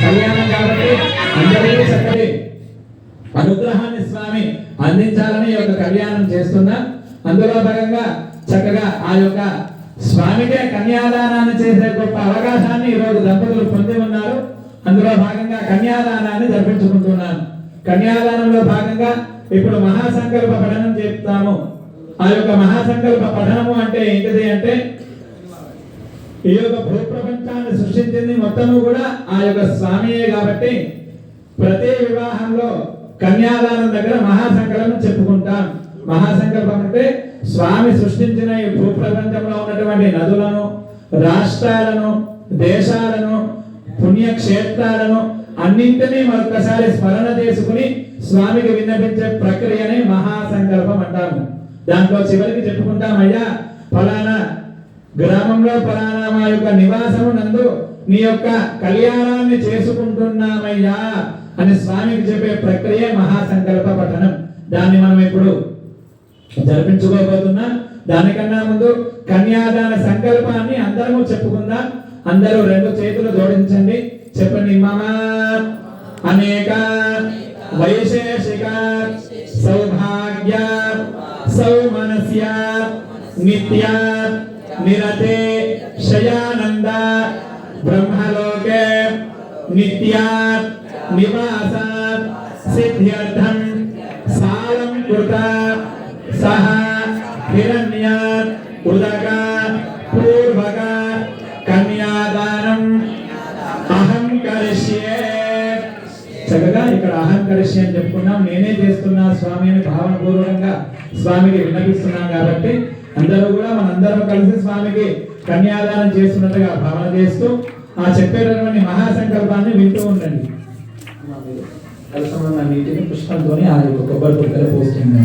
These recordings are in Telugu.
కళ్యాణం కాబట్టి అందరికీ చక్కటి అనుగ్రహాన్ని స్వామి అందించాలని ఈ యొక్క కళ్యాణం చేస్తున్నా అందులో భాగంగా చక్కగా ఆ యొక్క స్వామికే కన్యాదానాన్ని చేసే గొప్ప అవకాశాన్ని ఈరోజు రోజు దంపతులు పొంది ఉన్నారు అందులో భాగంగా కన్యాదానాన్ని జరిపించుకుంటున్నాను కన్యాదానంలో భాగంగా ఇప్పుడు మహాసంకల్ప పఠనం చెప్తాము ఆ యొక్క మహాసంకల్ప పఠనము అంటే ఏంటిది అంటే ఈ యొక్క భూప్రపంచాన్ని సృష్టించింది మొత్తము కూడా ఆ యొక్క స్వామియే కాబట్టి ప్రతి వివాహంలో కన్యాదానం దగ్గర మహాసంకల్పం చెప్పుకుంటాం. మహాసంకల్పం అంటే స్వామి సృష్టించిన ఈ భూప్రపంచంలో ఉన్నటువంటి నదులను రాష్ట్రాలను దేశాలను పుణ్యక్షేత్రాలను అన్నింటినీ మరొకసారి స్మరణ చేసుకుని స్వామికి విన్నపించే ప్రక్రియని మహాసంకల్పం అంటాము. దాంట్లో చివరికి చెప్పుకుంటాం అయ్యా ఫలానా గ్రామంలో ఫలానా యొక్క నివాసము నందు నీ యొక్క కళ్యాణాన్ని చేసుకుంటున్నామయ్యా అని స్వామికి చెప్పే ప్రక్రియ మహాసంకల్ప పఠనం. దాన్ని మనం ఇప్పుడు జరిపించుకోబోతున్నా. దానికన్నా ముందు కన్యాదాన సంకల్పాన్ని అందరము చెప్పుకుందాం. అందరూ రెండు చేతులు జోడించండి. చెప్పండి మమ అనేక వైశేషిక సౌభాగ్య సౌమనస్య నిత్య నిరతే శయానంద బ్రహ్మలోకే నిత్య నివాస సిద్ధ్యర్థం సాలం కృత సహ హిరణ్య ఉదక పూర్వక కన్యాదానం అహం కరిష్యే చక్కగా ఇక్కడ అహం కరిష్యే అని చెప్పుకున్నాం. నేనే చేస్తున్నా స్వామి అని భావనపూర్వకంగా స్వామికి విన్నపిస్తున్నాం కాబట్టి అందరూ కూడా మనందరం కలిసి స్వామికి కన్యాదానం చేస్తున్నట్టుగా భావన చేస్తూ ఆ చెప్పేటటువంటి మహాసంకల్పాన్ని వింటూ ఉండండి. కలసంలో ఉన్న నీటిని పుష్పంతో ఆ యొక్క కొబ్బరి పుట్టలు పోస్తుంది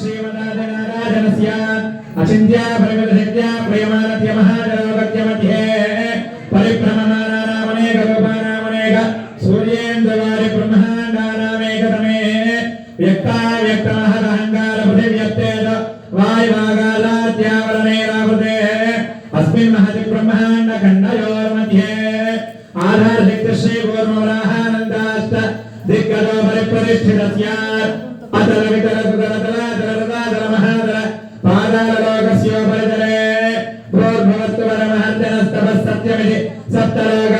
శ్రీమదాజనారాజనస్య అచింత్యా పరిమితశక్త్యా ప్రియమానత్య మహాజనవత్య మధ్యే వ్యక్తాహ అహంకార పృథివ్యత్తేన వాయువాగాలాద్యావరణేరావృతే అస్మిన్ మహతి బ్రహ్మాండ ఖండయోర్మధ్యే ఆధార శక్తిశ్రీ పూర్వరాహానందాష్ట దిక్కలో పరిపరిష్ఠిత స్యాత్ అతర వితర సుతర తర తర సప్తలోక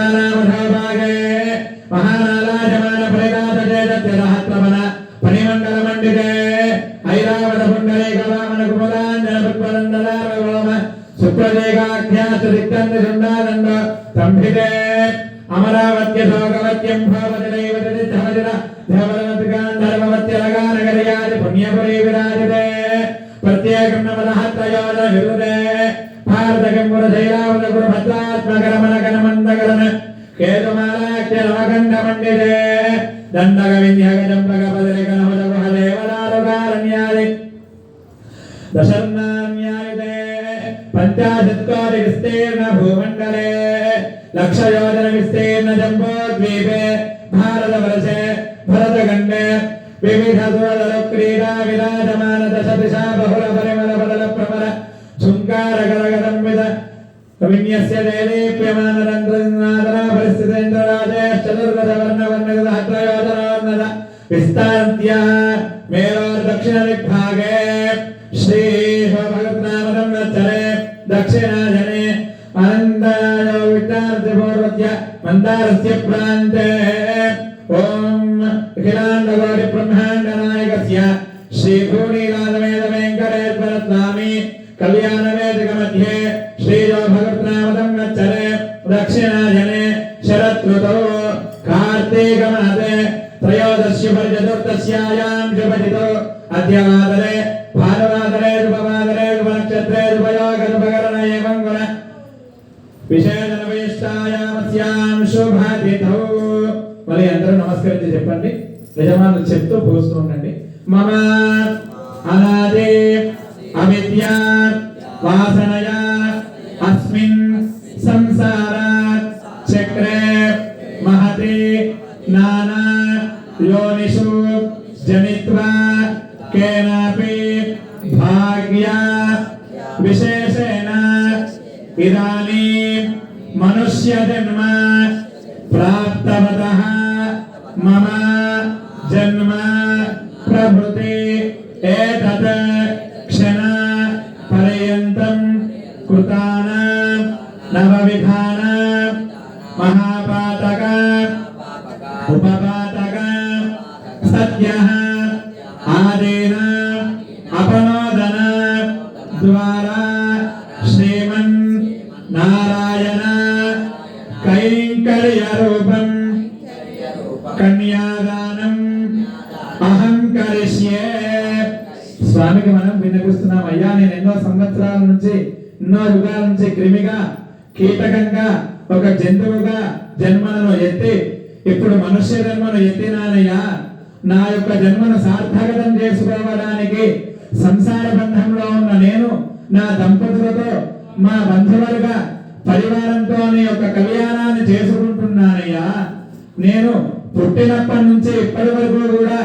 సంభితే అమరావత్య శోకవత్యం భవతి దైవతి ధమజన ధర్మవత్యలగానగర్యాది పుణ్యపురీ విరాజితే ప్రత్యేకం నమదహత్రయోజన విరుదే భారతకం పురశైలావత గురు గణమందగరణ కేతుమాలాఖ్య నవగండ మండితే దండగ వింధ్యగజంబగ బదలి గణపద గుహ దేవదారుకారణ్యాది దశర్ణాన్యాయుతే పంచాశత్కోటి విస్తీర్ణ భూమండలే లక్షయోజన విస్తీర్ణ జంబోద్వీపే భారతవర్షే భరతఖండే వివిధ సురదలు క్రీడా విరాజమాన దశ దిశా బహుళ పరిమళ బదల ప్రమల శృంగార గరగదంబిత విన్యస్య దేదీప్యమాన రంధ్రనాదన పరిస్థితేంద్రరాజే చతుర్దశ వర్ణ వర్ణగత హత్రయోజనోన్నత విస్తాంత్య మేలో దక్షిణ దిగ్భాగే శ్రీ భగవద్నామదం నచ్చరే దక్షిణాజనే అనందాయ విటార్జపూర్వత్య మందారస్య ప్రాంతే ఓం అఖిలాండగోడి బ్రహ్మాండ నాయకస్య శ్రీ భూనీలాదవేద వెంకటేశ్వర స్వామి కళ్యాణ వేదిక మధ్యే శ్రీజో భగవద్నామదం నచ్చరే దక్షిణాజనే విశిష్టాయామస్యాం శుభతిథౌ మళ్ళీ అందరూ నమస్కరించి చెప్పండి. యజమానులు చెప్తూ పోస్తూ ఉండండి. మమ అనాదే అవిద్యా వాసనయా అస్మిన్ సంసార చక్రే మహతే నానా యోనిషు జనిత్వా కేనాపి భాగ్య విశేషేణ ఇదా मनुष्य जन्म प्राप्तवतः। मम जन्म प्रभृते एतत् महापातक उपपातक आदेन अपनोदन द्वारा కైంకర్య రూపం కన్యాదానం అహం కరిష్యే. స్వామికి మనం వినిపిస్తున్నాం అయ్యా నేను ఎన్నో సంవత్సరాల నుంచి ఎన్నో యుగాల నుంచి క్రిమిగా కీటకంగా ఒక జంతువుగా జన్మలను ఎత్తి ఇప్పుడు మనుష్య జన్మను ఎత్తినానయ్యా. నా యొక్క జన్మను సార్థకతం చేసుకోవడానికి సంసార బంధంలో ఉన్న నేను నా దంపతులతో మా బంధువులుగా పరివారంతో నీ యొక్క కళ్యాణాన్ని చేసుకుంటున్నానయ్యా. నేను పుట్టినప్పటి నుంచి ఇప్పటి వరకు కూడా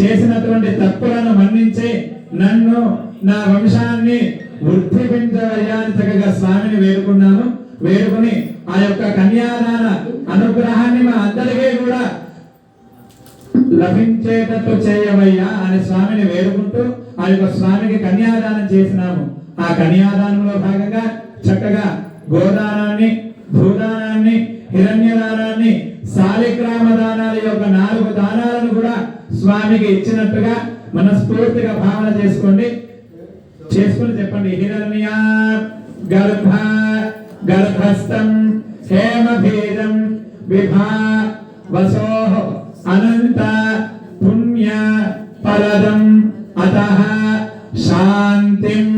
చేసినటువంటి తప్పులను మన్నించి నన్ను నా వంశాన్ని వృద్ధిపించవయ్యా అని చక్కగా స్వామిని వేడుకున్నాను. వేడుకుని ఆ యొక్క కన్యాదాన అనుగ్రహాన్ని మా అందరికీ కూడా లభించేటట్టు చేయవయ్యా అని స్వామిని వేడుకుంటూ ఆ యొక్క స్వామికి కన్యాదానం చేసినాము. ఆ కన్యాదానంలో భాగంగా గోదానాన్ని భూదానాన్ని హిరణ్యదానాన్ని సాలిగ్రామ దానాల యొక్క నాలుగు దానాలను కూడా స్వామికి ఇచ్చినట్టుగా మనస్ఫూర్తిగా భావన చేసుకోండి. చేసుకుని చెప్పండి. హిరణ్య గర్భ గర్భస్థం హేమభేదం విభా వసోహ అనంత పుణ్య ఫలదం అత శాంతిం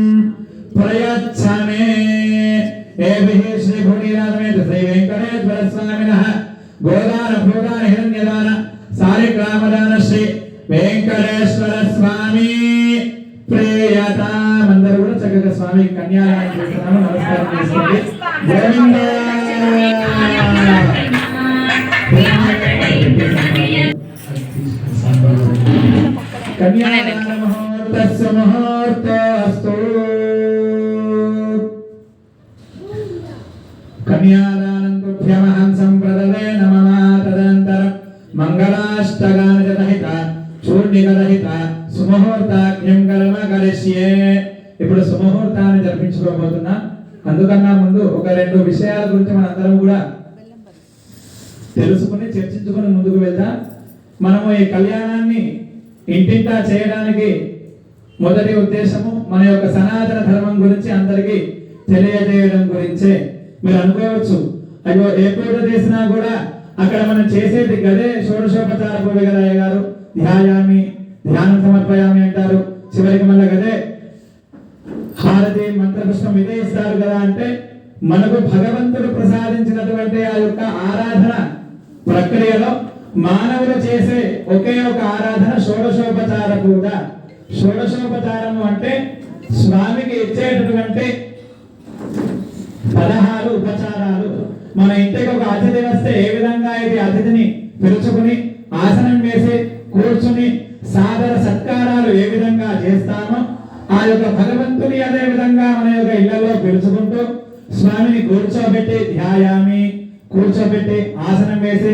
సారిగ్రామదాన శ్రీ వెంకటేశ్వర స్వామి ప్రియతాం అందరూ కూడా చక్కగా స్వామి కన్యాదానం చేస్తున్నాము నమస్కారం చేసుకోండి గోవింద కన్యాదాన ముహూర్తస్య ముహూర్తస్తు వివరించుకోబోతున్నా అందుకన్నా ముందు ఒక రెండు విషయాల గురించి మనందరం కూడా తెలుసుకుని చర్చించుకుని ముందుకు వెళ్దాం. మనము ఈ కళ్యాణాన్ని ఇంటింటా చేయడానికి మొదటి ఉద్దేశము మన యొక్క సనాతన ధర్మం గురించి అందరికీ తెలియజేయడం గురించే. మీరు అనుకోవచ్చు అయ్యో ఏ పూజ చేసినా కూడా అక్కడ మనం చేసేది గదే షోడశోపచార పూజ గారు ధ్యాయామి ధ్యానం సమర్పయామి అంటారు. చివరికి మళ్ళీ గదే హారతి మంత్రపుష్పం వినయిస్తారు కదా అంటే మనకు భగవంతుడు ప్రసాదించినటువంటి ఆ యొక్క ఆరాధన ప్రక్రియలో మానవులు చేసే ఒకే ఒక ఆరాధన షోడశోపచార పూజ షోడశోపచారము అంటే స్వామికి ఇచ్చేటటువంటి పదహారు ఉపచారాలు. మన ఇంటికి ఒక అతిథి వస్తే ఏ విధంగా అయితే అతిథిని పిలుచుకుని ఆసనం వేసి కూర్చుని సాదర సత్కారాలు ఏ విధంగా చేస్తామో ఆ యొక్క భగవంతుని అదే విధంగా మన యొక్క ఇళ్ళలో పిలుచుకుంటూ స్వామిని కూర్చోబెట్టి ధ్యాయామి కూర్చోబెట్టి ఆసనం వేసి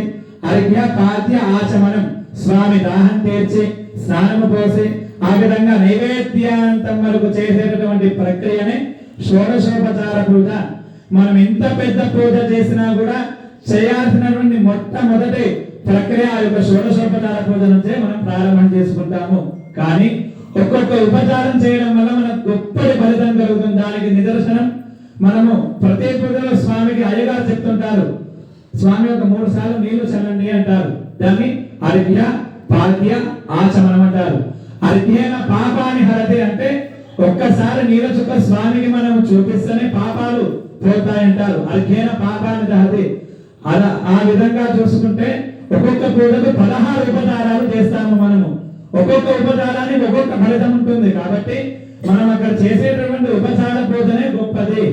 అర్ఘ్య పాద్య ఆచమనం స్వామి దాహం తీర్చి స్నానము పోసి ఆ విధంగా నైవేద్యాంతం వరకు చేసేటటువంటి ప్రక్రియనే షోడశోపచార పూజ. మనం ఎంత పెద్ద పూజ చేసినా కూడా చేయాల్సినటువంటి మొట్టమొదటి ప్రక్రియ ఆ యొక్క షోడశోపచార పూజ నుంచే మనం ప్రారంభం చేసుకుంటాము. కానీ ఒక్కొక్క ఉపచారం చేయడం వల్ల మనకు గొప్పటి ఫలితం కలుగుతుంది. దానికి నిదర్శనం మనము ప్రతి పూజలో స్వామికి అయ్యగారు చెప్తుంటారు. స్వామి యొక్క మూడు సార్లు నీళ్ళు చల్లండి అంటారు. దాన్ని అర్ఘ్య పాద్య ఆచమనం అంటారు. అర్ఘ్యేన పాపాని హరతి అంటే ఒక్కసారి నీళ్ళ చుక్క స్వామికి మనం చూపిస్తేనే పాపాలు పోతాయంటారు అర్ఘ్యేన పాపాన్ని దహతి అలా ఆ విధంగా చూసుకుంటే ఒక్కొక్క పూజకు పదహారు ఉపచారాలు ఉపచారానికి ఒక్కొక్క ఫలితం ఉంటుంది. కాబట్టి మనం అక్కడ చేసేటటువంటి ఉపచార పూజనే గొప్పది.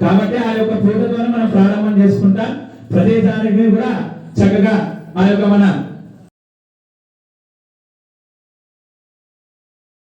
కాబట్టి ఆ యొక్క పూజ ద్వారా మనం ప్రారంభం చేసుకుంటా ప్రతి దానికి కూడా చక్కగా ఆ యొక్క మన